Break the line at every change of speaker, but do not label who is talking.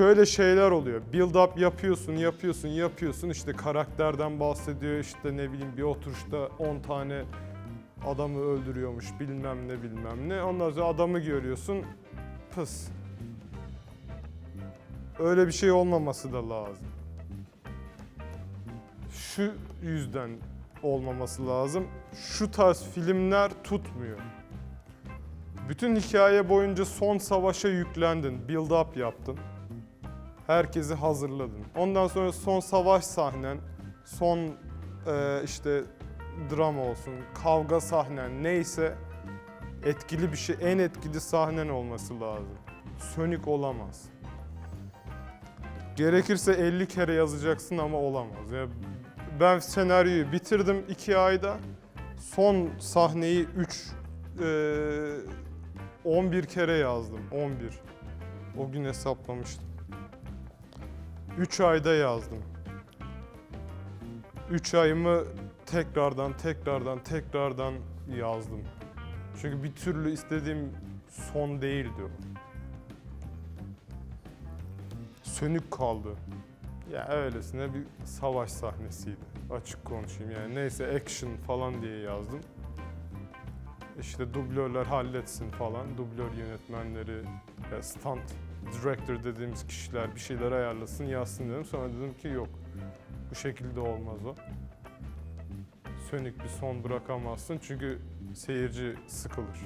şöyle şeyler oluyor. Build up yapıyorsun, yapıyorsun, yapıyorsun. İşte karakterden bahsediyor. işte ne bileyim bir oturuşta 10 tane adamı öldürüyormuş bilmem ne bilmem ne. Ondan sonra adamı görüyorsun. Pıs. Öyle bir şey olmaması da lazım. Şu yüzden olmaması lazım. Şu tarz filmler tutmuyor. Bütün hikaye boyunca son savaşa yüklendin, build up yaptın. Herkesi hazırladın. Ondan sonra son savaş sahnen, son e, işte drama olsun, kavga sahnen neyse etkili bir şey, en etkili sahnen olması lazım. Sönük olamaz. Gerekirse 50 kere yazacaksın ama olamaz. Ya ben senaryoyu bitirdim 2 ayda. Son sahneyi 3 11 kere yazdım. 11. O gün hesaplamıştım. 3 ayda yazdım. 3 ayımı tekrardan tekrardan tekrardan yazdım. Çünkü bir türlü istediğim son değildi. Sönük kaldı. Ya öylesine bir savaş sahnesiydi. Açık konuşayım yani. Neyse action falan diye yazdım. İşte dublörler halletsin falan. Dublör yönetmenleri, stunt director dediğimiz kişiler bir şeyler ayarlasın, yazsın dedim. Sonra dedim ki yok. Bu şekilde olmaz o. Sönük bir son bırakamazsın çünkü seyirci sıkılır.